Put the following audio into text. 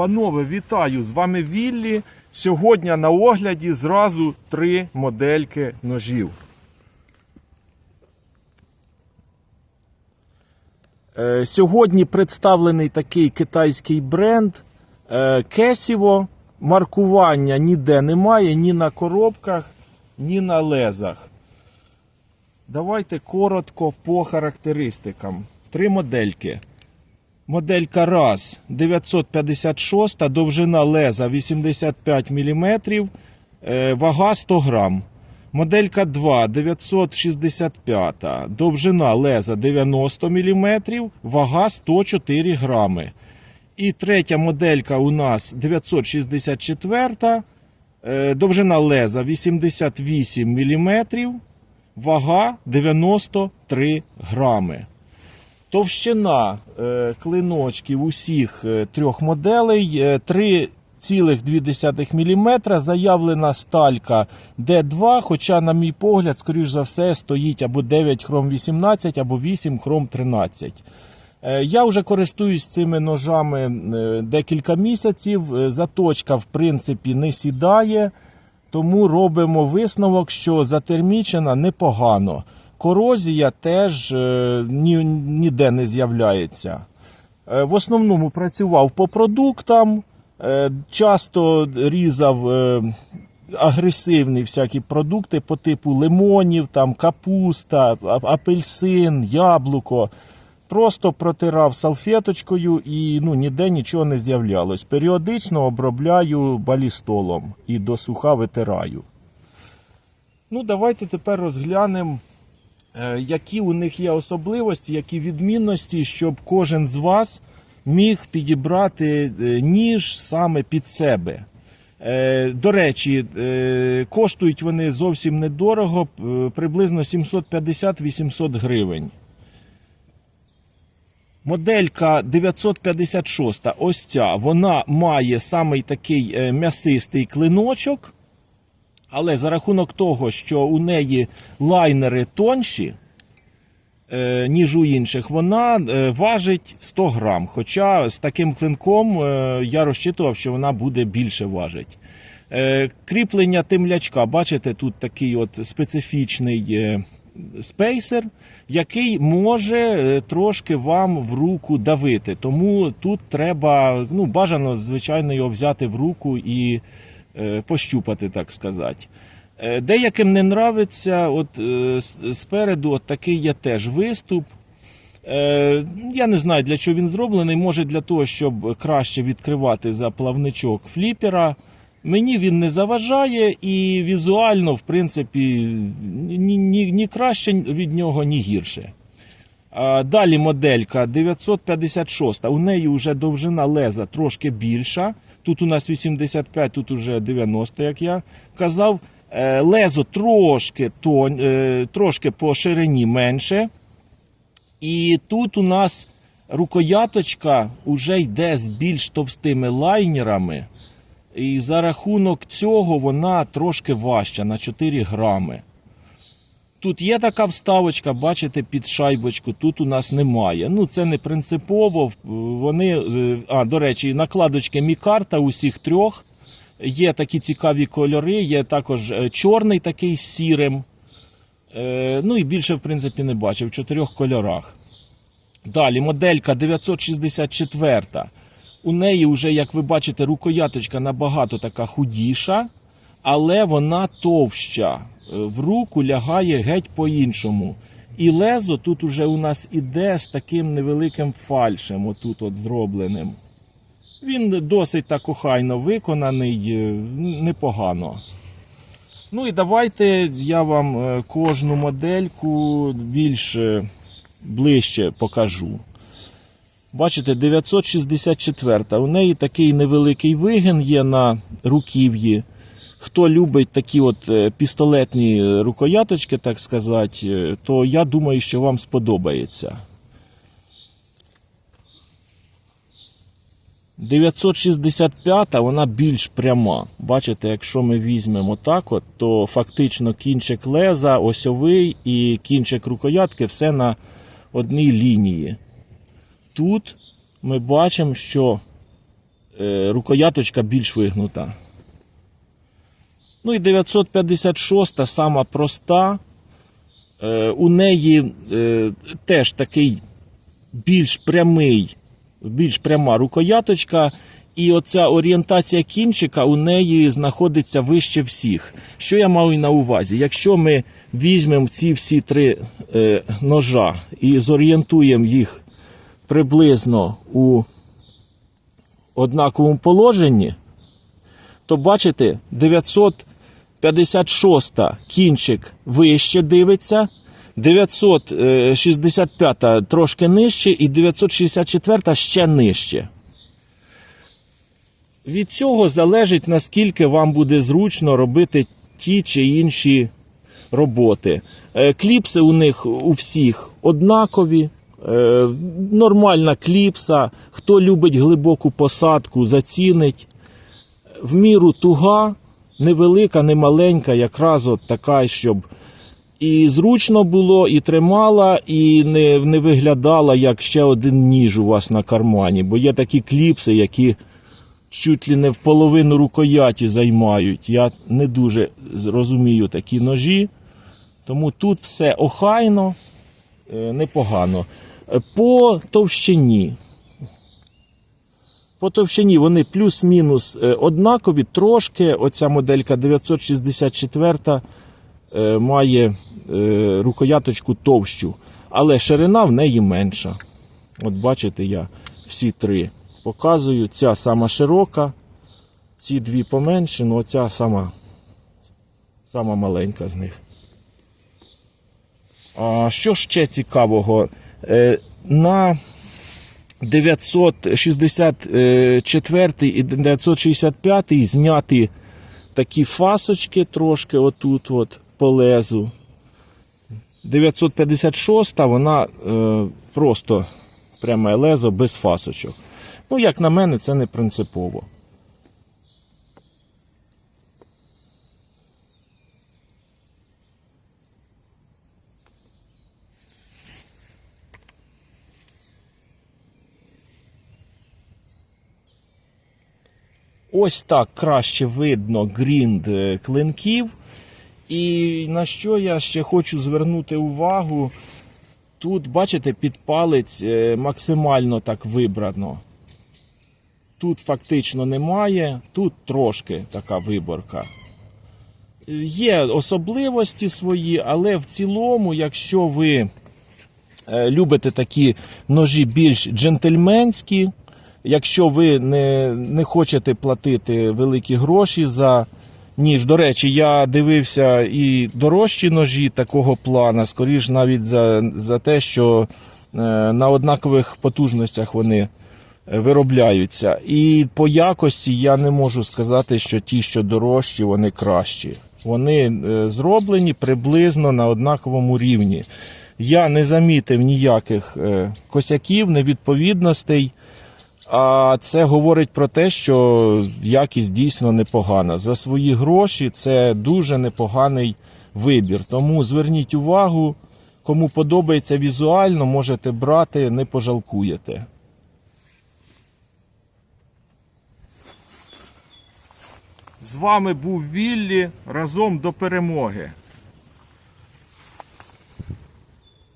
Панове, вітаю! З вами Віллі. Сьогодні на огляді зразу три модельки ножів. Е, Сьогодні представлений такий китайський бренд е, Кесіво. Маркування ніде немає, ні на коробках, ні на лезах. Давайте коротко по характеристикам. Три модельки. Моделька раз 956, довжина леза 85 мм, вага 100 грам. Моделька 2 965, довжина леза 90 мм, вага 104 грами. І третя моделька у нас 964, е, довжина леза 88 мм, вага 93 грами. Товщина е, клиночків усіх е, трьох моделей е, 3,2 мм. Заявлена сталька D2, хоча, на мій погляд, скоріш за все, стоїть або 9 хром 18, або 8 хром 13. Е, Я вже користуюсь цими ножами е, декілька місяців. Е, Заточка, в принципі, не сідає, тому робимо висновок, що затермічена непогано. Корозія теж е, ні, ніде не з'являється. Е, В основному працював по продуктам, е, часто різав агресивні всякі продукти по типу лимонів, там, капуста, апельсин, яблуко. Просто протирав салфеточкою і ну, ніде нічого не з'являлось. Періодично обробляю балістолом і до суха витираю. Ну, давайте тепер розглянемо, які у них є особливості, які відмінності, щоб кожен з вас міг підібрати е, ніж саме під себе. Е, До речі, е, коштують вони зовсім недорого, е, приблизно 750-800 гривень. Моделька 956, ось ця, вона має самий такий е, м'ясистий клиночок, але за рахунок того, що у неї лайнери тонші, е, ніж у інших, вона е, важить 100 грам. Хоча з таким клинком е, я розчитував, що вона буде більше важить. Кріплення темлячка, бачите, тут такий от специфічний спейсер, який може трошки вам в руку давити. Тому тут треба, ну, бажано, звичайно, його взяти в руку і пощупати, так сказати. Е, Деяким не нравиться, от е, спереду от такий є теж виступ. Е, Я не знаю, для чого він зроблений. Може для того, щоб краще відкривати заплавничок фліпера. Мені він не заважає і візуально, в принципі, ні, ні, ні краще від нього, ні гірше. Далі моделька 956. У неї вже довжина леза трошки більша. Тут у нас 85, тут уже 90, як я казав. Е, Лезо трошки, е, трошки по ширині менше. І тут у нас рукояточка вже йде з більш товстими лайнерами. І за рахунок цього вона трошки важча на 4 грами. Тут є така вставочка, бачите, під шайбочку, тут у нас немає. Ну, це не принципово. Вони, е, а, до речі, накладочки Мікарта усіх трьох. Є такі цікаві кольори, є також е, чорний такий з сірим. Е, Ну і більше, в принципі, не бачив в чотирьох кольорах. Далі моделька 964. У неї вже, як ви бачите, рукояточка набагато така худіша, але вона товща. Е, В руку лягає геть по-іншому. І лезо тут уже у нас іде з таким невеликим фальшем, отут от зробленим. Він досить так охайно виконаний, е, непогано. Ну і давайте я вам е, кожну модельку більш ближче покажу. Бачите, 964. У неї такий невеликий вигин є на руків'ї. Хто любить такі от е, пістолетні е, рукояточки, так сказати, е, то я думаю, що вам сподобається. 965 вона більш пряма. Бачите, якщо ми візьмемо так, от, то фактично кінчик леза, осьовий і кінчик рукоятки все на одній лінії. Тут ми бачимо, що рукояточка більш вигнута. Ну і 956 сама проста. Е, У неї е, теж такий більш прямий, більш пряма рукояточка. І оця орієнтація кінчика у неї знаходиться вище всіх. Що я маю на увазі? Якщо ми візьмемо ці всі три е, ножа і зорієнтуємо їх приблизно у однаковому положенні, то бачите, 956 кінчик вище дивиться, 965 трошки нижче і 964 ще нижче. Від цього залежить, наскільки вам буде зручно робити ті чи інші роботи. Е, Кліпси у них у всіх однакові. Е, Нормальна кліпса. Хто любить глибоку посадку, зацінить. В міру туга, невелика, не маленька, якраз от така, щоб і зручно було, і тримала, і не, не виглядала як ще один ніж у вас на кармані. Бо є такі кліпси, які чуть ли не в половину рукояті займають. Я не дуже розумію такі ножі. Тому тут все охайно, е, непогано. Е, По товщині. По товщині вони плюс-мінус е, однакові. Трошки оця моделька 964 е, має е, рукояточку товщу, але ширина в неї менша. От бачите, я всі три показую. Ця сама широка, ці дві поменші, ну оця сама, сама маленька з них. А що ще цікавого? На 964 і 965 зняти такі фасочки трошки отут от по лезу. 956 вона е, просто пряме лезо без фасочок. Ну, як на мене, це не принципово. Ось так краще видно грінд е, клинків. І на що я ще хочу звернути увагу, тут, бачите, під палець е, максимально так вибрано. Тут фактично немає, тут трошки така виборка. Є особливості свої, але в цілому, якщо ви е, любите такі ножі більш джентльменські, якщо ви не, не хочете платити великі гроші за ніж, до речі, я дивився і дорожчі ножі такого плана, скоріш навіть за, за те, що е, на однакових потужностях вони е, виробляються. І по якості я не можу сказати, що ті, що дорожчі, вони кращі. Вони е, зроблені приблизно на однаковому рівні. Я не замітив ніяких косяків, невідповідностей. А це говорить про те, що якість дійсно непогана. За свої гроші це дуже непоганий вибір. Тому зверніть увагу, кому подобається візуально, можете брати, не пожалкуєте. З вами був Віллі разом до перемоги.